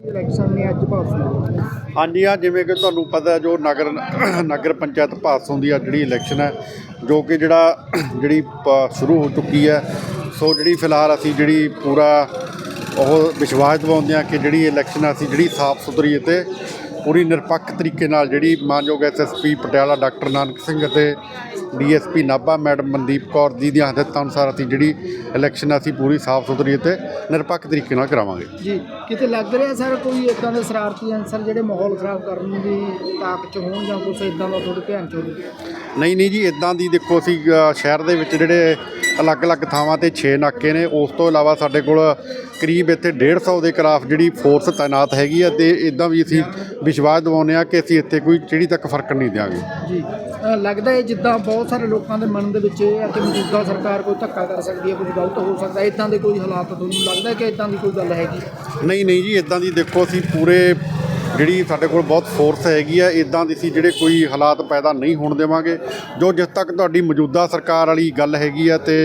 Election ਨੇ ਅੱਜ ਪਾਸ ਹਾਂਜੀ ਆ ਜਿਵੇਂ ਕਿ ਤੁਹਾਨੂੰ ਪਤਾ ਜੋ ਨਗਰ ਨਗਰ ਪੰਚਾਇਤ ਭਾਸੋਂ ਦੀ ਆ ਜਿਹੜੀ ਇਲੈਕਸ਼ਨ ਹੈ, ਜੋ ਕਿ ਜਿਹੜਾ ਜਿਹੜੀ ਸ਼ੁਰੂ ਹੋ ਚੁੱਕੀ ਹੈ, ਸੋ ਜਿਹੜੀ ਫਿਲਹਾਲ ਅਸੀਂ ਜਿਹੜੀ ਪੂਰਾ ਉਹ ਵਿਸ਼ਵਾਸ ਦਿਵਾਉਂਦੇ ਹਾਂ ਕਿ ਜਿਹੜੀ ਇਲੈਕਸ਼ਨ ਆ ਅਸੀਂ ਜਿਹੜੀ ਸਾਫ਼ ਸੁਥਰੀ ਅਤੇ ਪੂਰੀ ਨਿਰਪੱਖ ਤਰੀਕੇ ਨਾਲ ਜਿਹੜੀ ਮਾਨਯੋਗ ਐਸਐਸਪੀ ਪਟਿਆਲਾ ਡਾਕਟਰ ਨਾਨਕ ਸਿੰਘ ਅਤੇ ਡੀਐਸਪੀ ਨਾਭਾ ਮੈਡਮ ਮਨਦੀਪ ਕੌਰ ਜੀ ਦੀਆਂ ਹਦਾਇਤਾਂ ਅਨੁਸਾਰ ਅਸੀਂ ਜਿਹੜੀ ਇਲੈਕਸ਼ਨ ਅਸੀਂ ਪੂਰੀ ਸਾਫ਼ ਸੁਥਰੀ ਅਤੇ ਨਿਰਪੱਖ ਤਰੀਕੇ ਨਾਲ ਕਰਾਵਾਂਗੇ। ਜੀ ਕਿਤੇ ਲੱਗ ਰਿਹਾ ਸਰ ਕੋਈ ਇਦਾਂ ਦੇ ਸ਼ਰਾਰਤੀ ਅਨਸਰ ਜਿਹੜੇ ਮਾਹੌਲ ਖਰਾਬ ਕਰਨ ਦੀ ਤਾਕ ਚ ਹੋਣ ਜਾਂ ਕੁਛ ਇਦਾਂ ਦਾ ਤੁਹਾਡੇ ਧਿਆਨ ਚ ਹੋਵੇ? ਨਹੀਂ ਨਹੀਂ ਜੀ ਇਦਾਂ ਦੀ ਦੇਖੋ ਅਸੀਂ ਸ਼ਹਿਰ ਦੇ ਵਿੱਚ ਜਿਹੜੇ ਅਲੱਗ-ਅਲੱਗ ਥਾਵਾਂ ਤੇ 6 ਨਾਕੇ ਨੇ। ਉਸ ਤੋਂ ਇਲਾਵਾ ਸਾਡੇ ਕੋਲ ਕਰੀਬ ਇੱਥੇ 150 ਦੇ ਖਿਲਾਫ ਜਿਹੜੀ ਫੋਰਸ ਤਾਇਨਾਤ ਹੈਗੀ ਆ ਤੇ ਇਦਾਂ ਵੀ ਅਸੀਂ ਵਿਸ਼ਵਾਸ ਦਿਵਾਉਂਦੇ ਆ ਕਿ ਅਸੀਂ ਇੱਥੇ ਕੋਈ ਜਿਹੜੀ ਤੱਕ ਫ਼ਰਕ ਨਹੀਂ ਦਿਆਂਗੇ। ਜੀ। ਲੱਗਦਾ ਹੈ ਜਿੱਦਾਂ ਬਹੁਤ ਸਾਰੇ ਲੋਕਾਂ ਦੇ ਮਨ ਦੇ ਵਿੱਚ ਇਹ ਹੈ ਕਿ ਮੌਜੂਦਾ ਸਰਕਾਰ ਕੋਈ ਧੱਕਾ ਕਰ ਸਕਦੀ ਹੈ ਕੁਝ ਗਲਤ ਹੋ ਸਕਦਾ ਹੈ। ਇਦਾਂ ਦੇ ਕੋਈ ਹਾਲਾਤ ਤੁਹਾਨੂੰ ਲੱਗਦਾ ਕਿ ਇਦਾਂ ਦੀ ਕੋਈ ਗੱਲ ਹੈਗੀ? ਨਹੀਂ ਨਹੀਂ ਜੀ ਇਦਾਂ ਦੀ ਦੇਖੋ ਅਸੀਂ ਪੂਰੇ ਜਿਹੜੀ ਸਾਡੇ ਕੋਲ ਬਹੁਤ ਫੋਰਸ ਹੈਗੀ ਆ ਇਦਾਂ ਦੀ ਅਸੀਂ ਜਿਹੜੇ ਕੋਈ ਹਾਲਾਤ ਪੈਦਾ ਨਹੀਂ ਹੋਣ ਦੇਵਾਂਗੇ। ਜੋ ਜਿਸ ਤੱਕ ਤੁਹਾਡੀ ਮੌਜੂਦਾ ਸਰਕਾਰ ਵਾਲੀ ਗੱਲ ਹੈਗੀ ਆ ਤੇ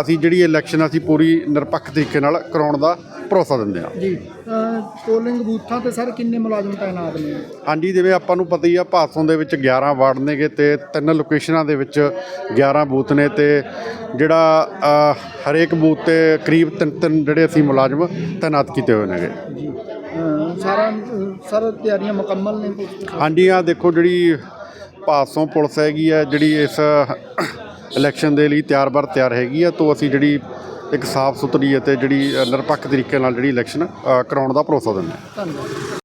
ਅਸੀਂ ਜਿਹੜੀ ਇਲੈਕਸ਼ਨ ਅਸੀਂ ਪੂਰੀ ਨਿਰਪੱਖ ਤਰੀਕੇ ਨਾਲ ਕਰਾਉਣ ਦਾ ਭਰੋਸਾ ਦਿੰਦੇ ਹਾਂ। ਜੀ ਪੋਲਿੰਗ ਬੂਥਾਂ ਤੇ ਸਰ ਕਿੰਨੇ ਮੁਲਾਜ਼ਮ ਤਾਇਨਾਤ ਨੇ? ਹਾਂਜੀ ਜਿਵੇਂ ਆਪਾਂ ਨੂੰ ਪਤਾ ਹੀ ਆ ਭਾਸੋਂ ਦੇ ਵਿੱਚ 11 ਵਾਰਡ ਨੇਗੇ ਤੇ ਤਿੰਨ ਲੋਕੇਸ਼ਨਾਂ ਦੇ ਵਿੱਚ 11 ਬੂਥ ਨੇ ਤੇ ਜਿਹੜਾ ਹਰੇਕ ਬੂਥ ਤੇ ਕਰੀਬ ਤਿੰਨ ਤਿੰਨ ਜਿਹੜੇ ਅਸੀਂ ਮੁਲਾਜ਼ਮ ਤਾਇਨਾਤ ਕੀਤੇ ਹੋਏ ਨੇਗੇ। ਜੀ। ਸਾਰਾ ਸਰ ਤਿਆਰੀਆਂ ਮੁਕੰਮਲ ਨੇ। ਹਾਂਜੀ ਆ ਦੇਖੋ ਜਿਹੜੀ ਪਾਸੋਂ ਪੁਲਿਸ ਹੈਗੀ ਆ ਜਿਹੜੀ ਇਸ ਇਲੈਕਸ਼ਨ ਦੇ ਲਈ ਤਿਆਰ-ਬਰ ਤਿਆਰ ਹੈਗੀ ਆ ਤੋਂ ਅਸੀਂ ਜਿਹੜੀ ਇੱਕ ਸਾਫ਼ ਸੁਥਰੀ ਅਤੇ ਜਿਹੜੀ ਨਿਰਪੱਖ ਤਰੀਕੇ ਨਾਲ ਜਿਹੜੀ ਇਲੈਕਸ਼ਨ ਕਰਾਉਣ ਦਾ ਭਰੋਸਾ ਦਿੰਦੇ ਹਾਂ। ਧੰਨਵਾਦ।